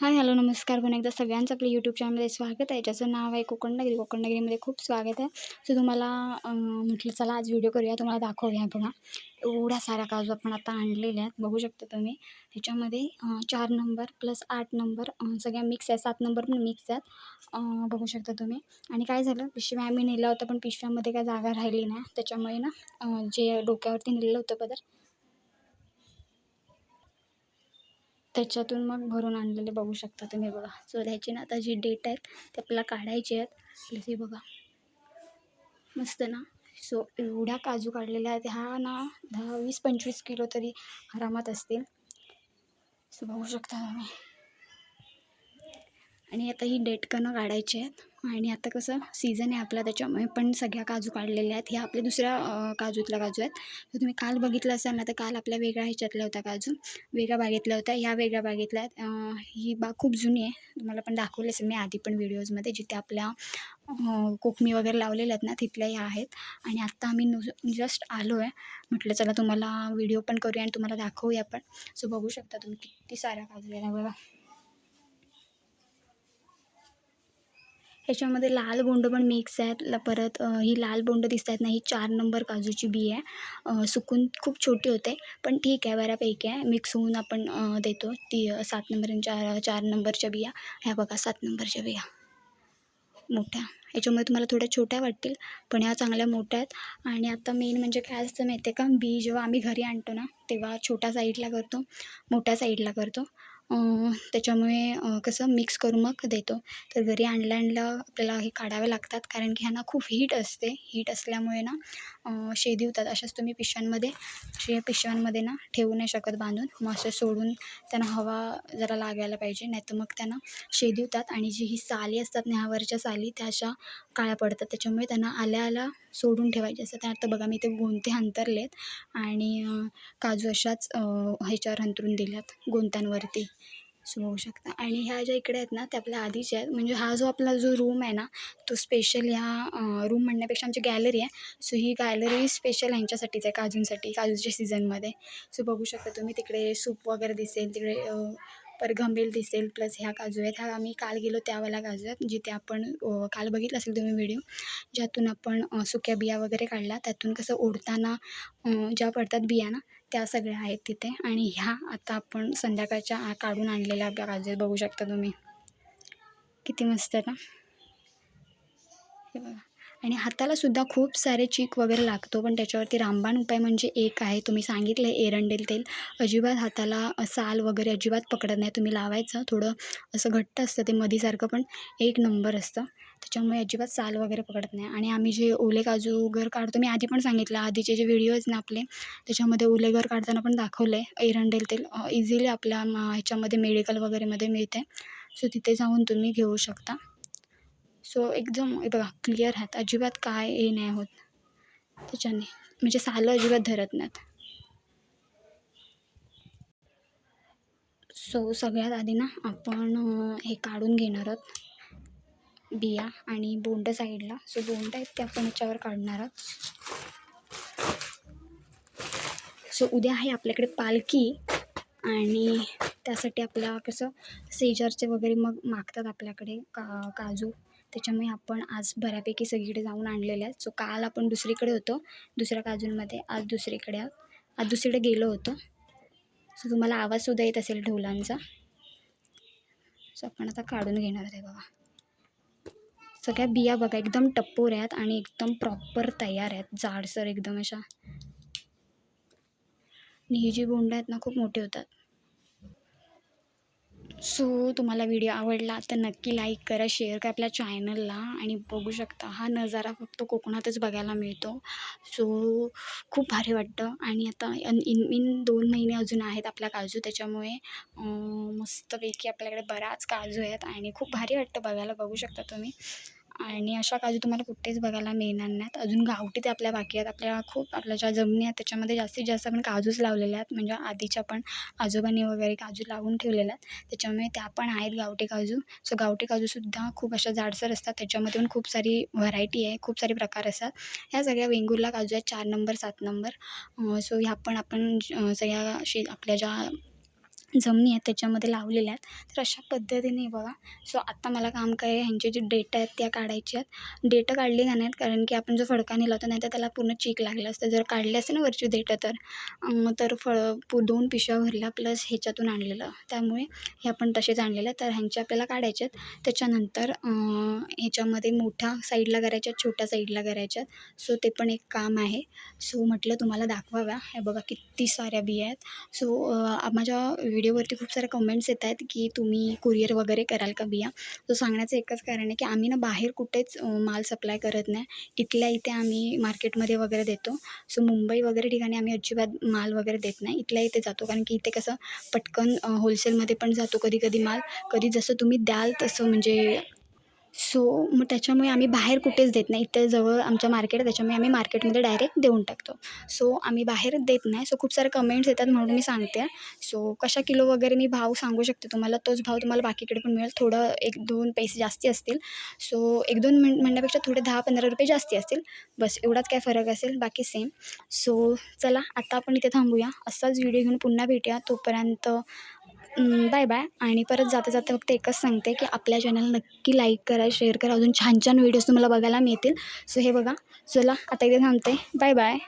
Hi hello नमस्कार पुन्हा एकदा सगळ्यांचं आपल्या यूट्यूब चॅनलमध्ये स्वागत आहे. ज्याचं नाव आहे कोकणनगरी. कोकणनगरीमध्ये खूप स्वागत आहे. सो तुम्हाला म्हटलं चला आज व्हिडिओ करूया. तुम्हाला दाखवूया बघा. एवढ्या साऱ्या काजू आपण आता आणलेल्या आहेत. बघू शकता तुम्ही. ह्याच्यामध्ये चार नंबर प्लस आठ नंबर सगळ्या मिक्स आहे सात नंबर पण मिक्स आहेत. बघू शकता तुम्ही. आणि काय झालं? पिशव्या आम्ही नेलं होतं पण पिशव्यामध्ये काय जागा राहिली नाही. त्याच्यामुळे ना जे डोक्यावरती नेलेलं होतं पदर त्याच्यातून मग भरून आणलेले बघू शकता तुम्ही बघा. सो द्यायची ना आता जी डेट आहेत ते आपल्याला काढायची आहेत. प्लस हे बघा. मस्त ना. सो एवढ्या काजू काढलेल्या आहेत. ह्या ना दहा वीस पंचवीस किलो तरी आरामात असतील. सो बघू शकता तुम्ही. आणि आता ही डेटकनं काढायची आहेत. आणि आता कसं सीझन आहे आपला त्याच्यामुळे पण सगळ्या काजू काढलेल्या आहेत. ह्या आपल्या दुसऱ्या काजूतल्या काजू आहेत. तर तुम्ही काल बघितलं असाल ना तर काल आपल्या वेगळ्या ह्याच्यातल्या होत्या काजू. वेगळ्या बागेतल्या होत्या ह्या वेगळ्या बागेतल्या आहेत. ही बाग खूप जुनी आहे. तुम्हाला पण दाखवली असेल मी आधी पण व्हिडिओजमध्ये जिथे आपल्या कोकमी वगैरे लावलेल्या आहेत ना तिथल्या ह्या आहेत. आणि आत्ता आम्ही नु जस्ट आलो आहे म्हटलं चला तुम्हाला व्हिडिओ पण करूया आणि तुम्हाला दाखवूया पण. सो बघू शकता तुम्ही किती साऱ्या काजू आहे बघा. ह्याच्यामध्ये लाल बोंड पण मिक्स आहेत. ल- परत ही लाल बोंड दिसत आहेत ना ही चार नंबर काजूची बी आहे. सुकून खूप छोटी होते पण ठीक आहे बऱ्यापैकी आहे. मिक्स होऊन आपण देतो. ती सात नंबर आणि चार चार नंबरच्या बिया ह्या बघा सात नंबरच्या बिया मोठ्या. याच्यामुळे तुम्हाला थोड्या छोट्या वाटतील पण ह्या चांगल्या मोठ्या आहेत. आणि आता मेन म्हणजे काय असतं माहिती आहे का? बी जेव्हा आम्ही घरी आणतो ना तेव्हा छोट्या साईडला करतो मोठ्या साईडला करतो. त्याच्यामुळे कसं मिक्स करून मग देतो. तर घरी आणल्या आणल्या आपल्याला हे काढावे लागतात कारण की ह्यांना खूप हीट असते. हीट असल्यामुळे ना शेदी होतात. अशाच तुम्ही पिशव्यांमध्ये अशा पिशव्यांमध्ये ना ठेवू नाही शकत बांधून. मग असं सोडून त्यांना हवा जरा लागायला पाहिजे. नाही तर मग त्यांना शेदी होतात. आणि जी ही साली असतात ना ह्यावरच्या साली त्या अशा काळ्या पडतात. त्याच्यामुळे त्यांना आल्या आल्या सोडून ठेवायचे असतात. त्यात बघा मी ते गोंते अंतरलेत आणि काजू अशाच ह्याच्यावर अंतरून दिल्यात गोंत्यांवरती. सो बघू शकता. आणि ह्या ज्या इकडे आहेत ना त्या आपल्या आधीच्या आहेत. म्हणजे हा जो आपला जो रूम आहे ना तो स्पेशल ह्या रूम म्हणण्यापेक्षा आमची गॅलरी आहे. सो ही गॅलरी स्पेशल ह्यांच्यासाठीच आहे काजूंसाठी काजूच्या सीझनमध्ये सो बघू शकता तुम्ही तिकडे सूप वगैरे दिसेल तिकडे पर घंबेल दिसेल. प्लस ह्या काजू आहेत. ह्या आम्ही काल गेलो त्यावाला काजू आहेत जिथे आपण काल बघितलं असेल तुम्ही व्हिडिओ ज्यातून आपण सुक्या बिया वगैरे काढल्या. त्यातून कसं ओढताना ज्या पडतात बिया ना त्या सगळ्या आहेत तिथे. आणि ह्या आता आपण संध्याकाळच्या काढून आणलेल्या आपल्या काजू बघू शकता तुम्ही. किती मस्त आहे ना हे बघा. आणि हातालासुद्धा खूप सारे चीक वगैरे लागतो पण त्याच्यावरती रामबाण उपाय म्हणजे एक आहे. तुम्ही सांगितलं आहे एरंडेल तेल. अजिबात हाताला साल वगैरे अजिबात पकडत नाही. तुम्ही लावायचं थोडं असं घट्ट असतं ते मधीसारखं पण एक नंबर असतं. त्याच्यामुळे अजिबात साल वगैरे पकडत नाही. आणि आम्ही जे ओले काजू घर काढतो मी आधी पण सांगितलं आधीचे जे व्हिडिओ आहेत ना आपले त्याच्यामध्ये ओले घर काढताना पण दाखवलं आहे एरंडेल तेल इझिली आपल्या ह्याच्यामध्ये मेडिकल वगैरेमध्ये मिळते सो तिथे जाऊन तुम्ही घेऊ शकता. सो एकदम हे बघा क्लिअर आहेत अजिबात काय हे नाही होत. त्याच्याने. म्हणजे सालं अजिबात धरत नाहीत. सो सगळ्यात आधी ना आपण हे काढून घेणार आहोत. बिया आणि बोंड साईडला. सो बोंड आहेत ते आपण याच्यावर काढणार आहोत. सो उद्या आहे आपल्याकडे पालखी. आणि त्यासाठी आपल्या कसं सेजरचे वगैरे मग मागतात आपल्याकडे का काजू. त्याच्यामुळे आपण आज बऱ्यापैकी सगळीकडे जाऊन आणलेले आहेत. सो काल आपण दुसरीकडे होतो. दुसऱ्या काजूंमध्ये आज दुसरीकडे आज दुसरीकडे गेलो होतो. सो तुम्हाला आवाजसुद्धा येत असेल ढोलांचा. सो आपण आता काढून घेणार आहे बाबा सगळ्या बिया बघा एकदम टप्पोर आहेत आणि एकदम प्रॉपर तयार आहेत. जाडसर एकदम अशा. ही जी बोंड आहेत ना खूप मोठे होतात. सो तुम्हाला व्हिडिओ आवडला तर नक्की लाईक करा शेअर करा आपल्या चॅनलला आणि बघू शकता हा नजारा फक्त कोकणातच बघायला मिळतो. सो खूप भारी वाटतं. आणि आता इन इन इन दोन महिने अजून आहेत आपल्या काजू त्याच्यामुळे मस्तपैकी आपल्याकडे बराच काजू आहेत आणि खूप भारी वाटतं बघायला. बघू शकता तुम्ही. आणि अशा काजू तुम्हाला कुठेच बघायला मिळणार नाहीत. अजून गावठी ते आपल्या बाकी आहेत. आपल्या खूप आपल्या ज्या जमिनी आहेत त्याच्यामध्ये जास्तीत जास्त आपण काजूच लावलेल्या आहेत. म्हणजे आधीच्या पण आजोबांनी वगैरे काजू लावून ठेवलेल्या आहेत. त्याच्यामुळे त्या पण आहेत गावठी काजू. सो गावठी काजूसुद्धा खूप अशा जाडसर असतात. त्याच्यामध्ये पण खूप सारी व्हरायटी आहे. खूप सारे प्रकार असतात. ह्या सगळ्या वेंगुर्ला काजू आहेत. चार नंबर सात नंबर. सो ह्या पण आपण सगळ्या शे आपल्या ज्या जमिनी आहेत त्याच्यामध्ये लावलेल्या आहेत. तर अशा पद्धतीने बघा. सो आत्ता मला काम काय ह्यांचे जे डेटा आहेत त्या काढायच्या आहेत. डेटं काढली का नाहीत? कारण की आपण जो फडकाने लावतो नाही तर त्याला पूर्ण चीक लागलं असतं. जर काढले असते ना वरची डेटा तर तर फळं पू दोन पिशव्या भरल्या प्लस ह्याच्यातून आणलेलं. त्यामुळे हे आपण तसेच आणलेलं. तर ह्यांचे आपल्याला काढायचे आहेत. त्याच्यानंतर ह्याच्यामध्ये मोठ्या साईडला करायच्या आहेत छोट्या साईडला करायच्या आहेत. सो ते पण एक काम आहे. सो म्हटलं तुम्हाला दाखवाव्या. हे बघा किती साऱ्या बिया आहेत. सो माझ्या व्हिडिओवरती खूप साऱ्या कमेंट्स येत आहेत की तुम्ही कुरिअर वगैरे कराल का बिया? तो सांगण्याचं एकच कारण आहे की आम्ही ना बाहेर कुठेच माल सप्लाय करत नाही. इथल्या इथे आम्ही मार्केटमध्ये वगैरे देतो. सो मुंबई वगैरे ठिकाणी आम्ही अजिबात माल वगैरे देत नाही. इथल्या इथे जातो. कारण की इथे कसं पटकन होलसेलमध्ये पण जातो कधी कधी माल. कधी जसं तुम्ही द्याल तसं म्हणजे सो मग त्याच्यामुळे आम्ही बाहेर कुठेच देत नाही. इथे जवळ आमच्या मार्केट आहे त्याच्यामुळे आम्ही मार्केटमध्ये डायरेक्ट देऊन टाकतो. सो आम्ही बाहेर देत नाही. सो खूप सारे कमेंट्स येतात म्हणून मी सांगते. सो कशा किलो वगैरे मी भाव सांगू शकते तुम्हाला? तोच भाव तुम्हाला बाकीकडे पण मिळेल. थोडं एक दोन पैसे जास्ती असतील. सो एक दोन मिन म्हणण्यापेक्षा थोडे दहा पंधरा रुपये जास्ती असतील. बस एवढाच काय फरक असेल. बाकी सेम सो चला आता आपण इथे थांबूया. असाच व्हिडिओ घेऊन पुन्हा भेटूया. तोपर्यंत बाय बाय आणि परत जाता जाता फक्त एकच सांगते की आपल्या चॅनल नक्की लाईक करा शेअर करा. अजून छान छान व्हिडिओज तुम्हाला बघायला मिळतील. सो हे बघा. चला आता इथे थांबते. Bye bye